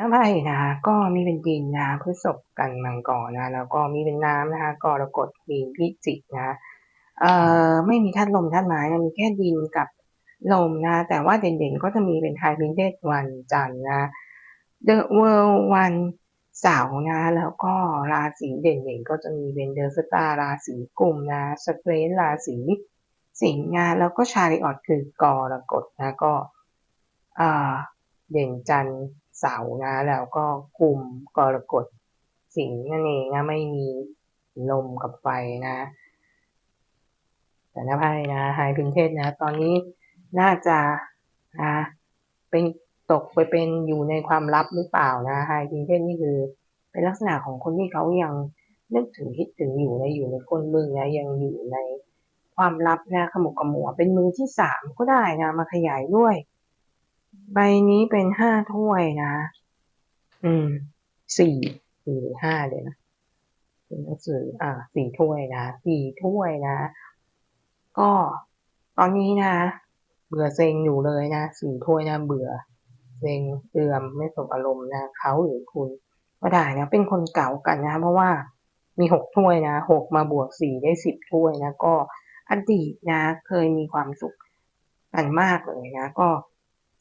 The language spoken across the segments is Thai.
น้ำไพ่นะก็มีเป็นดินนะพฤษภกันมังกรนะแล้วก็มีเป็นน้ำนะคะกรกฎมีพิจิกนะเอ่อไม่มีธาตุลมธาตุไม้นะมีแค่ดินกับลมนะ แต่ว่าเด่นๆก็จะมีเป็นไทยพินเดวันจันทร์นะเดอะเวิลด์วันเสาร์นะ แล้วก็ราศีเด่นๆก็จะมีเป็นเดอะสตาร์ราศีกลุ่มนะสเตรนราศีสิงห์นะแล้วก็ชาริออตคือกรกฎนะก็อ่าเด่นจันทร์ เสาร์นะ แล้วก็กลุ่มกรกฎสิงห์นั่นเองนะไม่มีลมกับไฟนะ แต่น้าไพ่นะไฮพินเทสนะ ตอนนี้น่าจะนะเป็นตกไปเป็นอยู่ในความลับหรือเปล่านะไฮพินเทสนี่คือ เป็นลักษณะของคนที่เขายังนึกถึงคิดถึงอยู่ในอยู่ในก้นบึ้งนะยังอยู่ในความลับนะขมุกขมัวเป็นมือที่สามก็ได้นะมาขยายด้วย ใบนี้เป็นห้าถ้วยนะ อืมสี่สี่หรือห้าเดี๋ยวนะหนังสือ อ่า สี่ถ้วยนะ สี่ถ้วยนะ ก็ตอนนี้นะ เบื่อเซ็งอยู่เลยนะ สี่ถ้วยนะ เบื่อ เซ็งเตือมไม่สบอารมณ์นะเขาหรือคุณ ก็ได้นะ เป็นคนเก่ากันนะ เพราะว่ามีหกถ้วยนะ หกมาบวกสี่ได้สิบถ้วยนะ ก็อดีตนะ เคยมีความสุขกันมากเลยนะ ก็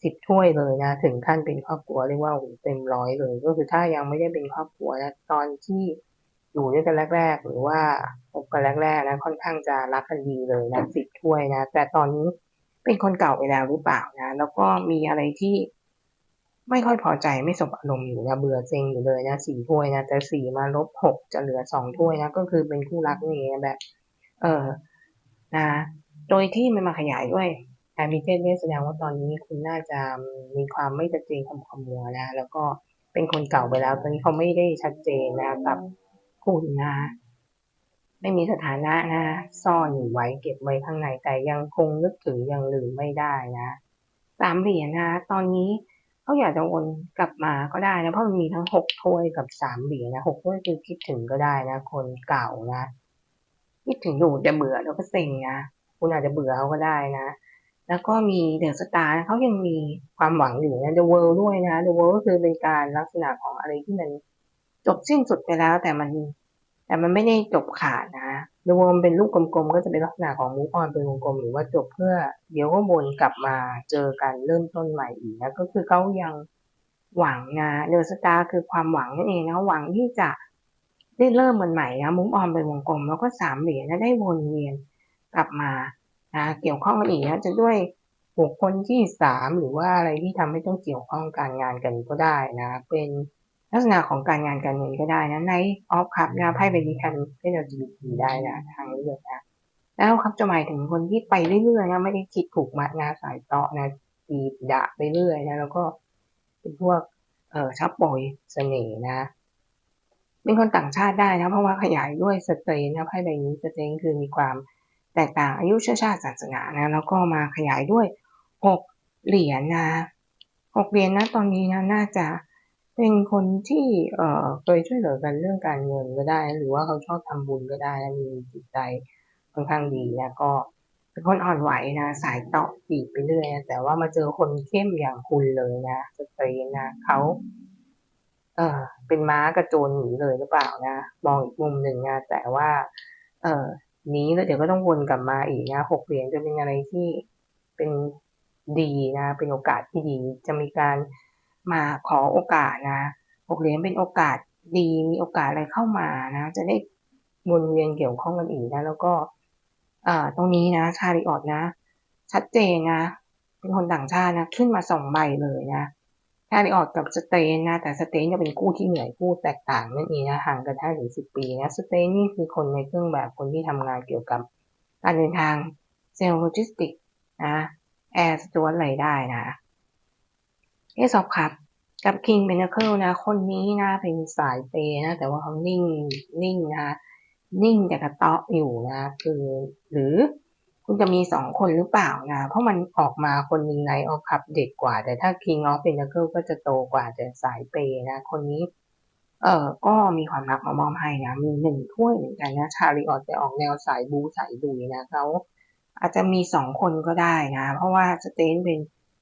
สิบถ้วยเลยนะ ถึงขั้นเป็นครอบครัวเรียกว่าเต็มร้อยเลย ก็คือถ้ายังไม่ได้เป็นครอบครัวนะตอนที่อยู่ด้วยกันแรก ๆ หรือว่าพบกันแรกๆนะค่อนข้างจะรักกันดีเลยนะสิบถ้วยนะ แต่ตอนนี้เป็นคนเก่าไปแล้วหรือเปล่านะ แล้วก็มีอะไรที่ไม่ค่อยพอใจไม่สบอารมณ์อยู่นะเบื่อเซ็งอยู่เลยนะสี่ถ้วยนะแต่สี่มาลบหกจะเหลือสองถ้วยนะก็คือเป็นคู่รักนี่แบบ เออนะ โดยที่มันมาขยายด้วย แอมบิเทนเนี่ยแสดงว่าตอนนี้คุณน่าจะมีความไม่ชัดเจนคำคำมัวนะ แล้วก็เป็นคนเก่าไปแล้ว ตอนนี้เขาไม่ได้ชัดเจนนะกับคุณนะไม่มีสถานะนะซ่อนอยู่ไว้เก็บไว้ข้างในแต่ยังคงนึกถึงยังลืมไม่ได้นะสามเหรียญนะตอนนี้เขาอยากจะวนกลับมาก็ได้นะเพราะมันมีทั้งหกถ้วยกับสามเหรียญนะหกถ้วยคือคิดถึงก็ได้นะ คนเก่านะคิดถึงอยู่จะเบื่อแล้วก็เซ็งนะคุณอาจจะเบื่อเขาก็ได้นะ แล้วก็มีเดอะสตาร์เขายังมีความหวังอยู่นะ The World ด้วยนะ The World ก็คือเป็นการลักษณะของอะไรที่มันจบสิ้นสุดไปแล้วแต่มัน แต่มันไม่ได้จบขาดนะ The World เป็นรูปกลมๆก็จะเป็นลักษณะของมูฟออนเป็นวงกลมหรือว่าจบเพื่อ เดี๋ยวก็วนกลับมาเจอกันเริ่มต้นใหม่อีกนะก็คือเขายังหวังนะเดอะสตาร์คือความหวังนั่นเองนะหวังที่จะได้เริ่มมันใหม่นะมุมออนเป็นวงกลม แล้วก็สามเหรียญนะได้วนเวียนกลับมา เกี่ยวข้องกันอีกนะจะด้วยบุคคลที่สามหรือว่าอะไรที่ทำให้ต้องเกี่ยวข้องการงานกันก็ได้นะ เป็นลักษณะของการงานการเงินก็ได้นะในออฟคัพนะไพ่ใบนี้คันให้เราดีได้นะทางเลือกนะแล้วครับจะหมายถึงคนที่ไปเรื่อยๆนะไม่ได้คิดผูกมัดงานสายต่อนะตีดะไปเรื่อยนะแล้วก็เป็นพวกเอ่อชับปอยเสน่ห์นะเป็นคนต่างชาติได้นะเพราะว่าขยายด้วยสเตนนะไพ่ใบนี้สเตนคือมีความ แตกต่างอายุเชื้อชาติศาสนานะแล้วก็มาขยายด้วยหกเหรียญนะหกเหรียญนะตอนนี้นะน่าจะเป็นคนที่เอ่อเคยช่วยเหลือกันเรื่องการเงินก็ได้ หรือว่าเขาชอบทำบุญก็ได้นะมีจิตใจค่อนข้างดีนะก็เป็นคนอ่อนไหวนะสายเตาะปีกไปเรื่อยนะแต่ว่ามาเจอคนเข้มอย่างคุณเลยนะสเตนนะเขาเออเป็นม้ากระโจนหนีเลยหรือเปล่านะ มองอีกมุมหนึ่งนะแต่ว่า เออ นี้แล้วเดี๋ยวก็ต้องวนกลับมาอีกนะหกเหรียญจะเป็นอะไรที่เป็นดีนะ เป็นโอกาสที่ดี จะมีการมาขอโอกาสนะหกเหรียญเป็นโอกาสดีมีโอกาสอะไรเข้ามานะ จะได้วนเวียนเกี่ยวข้องกันอีกนะ แล้วก็อ่าตรงนี้นะ ชาริออดนะ ชัดเจนนะ เป็นคนต่างชาตินะ ขึ้นมาสองใบเลยนะ ชาริออดกับสเตนนะ แต่สเตนจะเป็นคู่ที่เหนื่อยคู่แตกต่างนั่นเองนะห่างกันห้าถึงสิบปีนะสเตนนี่คือคนในเครื่องแบบคนที่ทำงานเกี่ยวกับการเดินทางเซลล์โลจิสติกนะแอร์สจวตอะไรได้นะเอสอบครับกับคิงเบนเคิลนะ คนนี้นะเป็นสายเปนะ แต่ว่าเขานิ่งนิ่งนะนิ่งแต่กระเตาะอยู่นะ คือหรือ จะมีสองคนหรือเปล่านะ เพราะมันออกมาคนหนึ่งในออฟคัพเด็กกว่า แต่ถ้า King of Pentacles ก็จะโตกว่าแต่สายเปยนะ คนนี้ เอ่อก็มีความรักมามอบให้นะ มีหนึ่งถ้วยเหมือนกันนะชาริออตจะออกแนวสายบูสายดุยนะเขาอาจจะมีสองคนก็ได้นะ เพราะว่าสเตนเป็น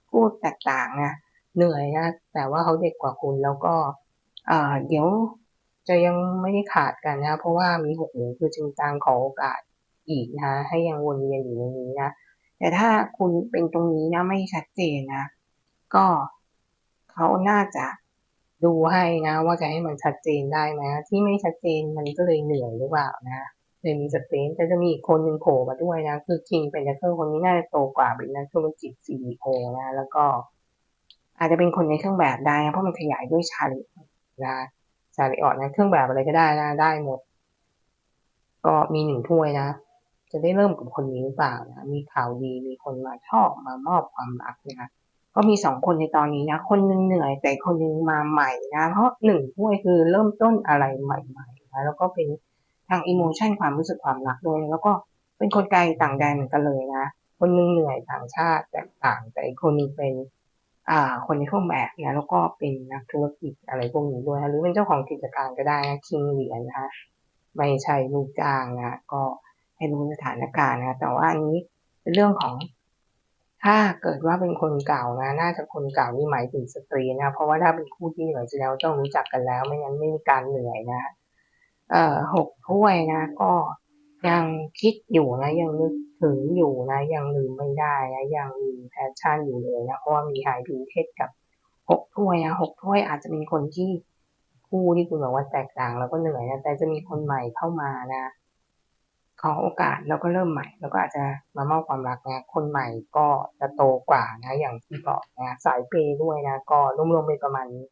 พูดแตกต่างนะเหนื่อยนะ แต่ว่าเขาเด็กกว่าคุณแล้วก็ เอ่าเดี๋ยวจะยังไม่ได้ขาดกันนะ เพราะว่ามีหกหนึ่งคือจริงจังขอโอกาส อีกนะให้ยังวนเวียนอยู่ในนี้นะแต่ถ้าคุณเป็นตรงนี้นะไม่ชัดเจนนะ ก็เขาน่าจะดูให้นะ ว่าจะให้มันชัดเจนได้ไหมที่ไม่ชัดเจนมันก็เลยเหนื่อยหรือเปล่านะเลยมีสเปนแต่จะมีอีกคนหนึ่งโผล่มาด้วยนะ คือคิงเป็นนักเตอร์คนนี้น่าจะโตกว่าเป็นนักธุรกิจซีอีโอนะแล้วก็ อาจจะเป็นคนในเครื่องแบบได้นะเพราะมันขยายด้วยชาลินะชาลิออดนะเครื่องแบบอะไรก็ได้นะได้หมด ก็มีหนึ่งถ้วยนะ จะได้เริ่มกับคนนี้หรือเปล่านะมีข่าวดีมีคนมาชอบมามอบความรักนะก็มีสองคนในตอนนี้นะ คนหนึงเหนื่อยแต่คนหนึงมาใหม่นะ เพราะหนึ่งถ้วยคือเริ่มต้นอะไรใหม่ๆนะแล้วก็เป็นทางอิโมชันความรู้สึกความรักด้วย แล้วก็เป็นคนไกลต่างแดนเหมือนกันเลยนะ คนหนึงเหนื่อยต่างชาติแตกต่าง แต่อีกคนหนึงเป็น อ่า คนในเครื่องแบบนะแล้วก็เป็นนักธุรกิจอะไรพวกนี้ด้วยนะหรือเป็นเจ้าของกิจการก็ได้นะคิงเหรียญนะคะไม่ใช่ลูกจ้างนะก็ ให้รู้สถานการณ์นะแต่ว่าอันนี้เป็นเรื่องของ ถ้าเกิดว่าเป็นคนเก่านะ น่าจะคนเก่านี่หมายถึงสตรีนะ เพราะว่าถ้าเป็นคู่ที่เหนื่อยแสดงว่าต้องรู้จักกันแล้ว ไม่งั้นไม่มีการเหนื่อยนะ เอ่อหกถ้วยนะ ก็ยังคิดอยู่นะ ยังนึกถึงอยู่นะ ยังลืมไม่ได้นะ ยังมีแพชชั่นอยู่เลยนะ เพราะว่ามีไฮพิงเทสกับหกถ้วยนะหกถ้วยอาจจะเป็นคนที่คู่ที่คุณบอกว่าแตกต่างแล้วก็เหนื่อยนะ แต่จะมีคนใหม่เข้ามานะ ขอโอกาสแล้วก็เริ่มใหม่ แล้วก็อาจจะมามอบความรักนะคนใหม่ก็จะโตกว่านะอย่างที่บอกนะสายเปย์ด้วยนะก็รวมๆเป็นประมาณนี้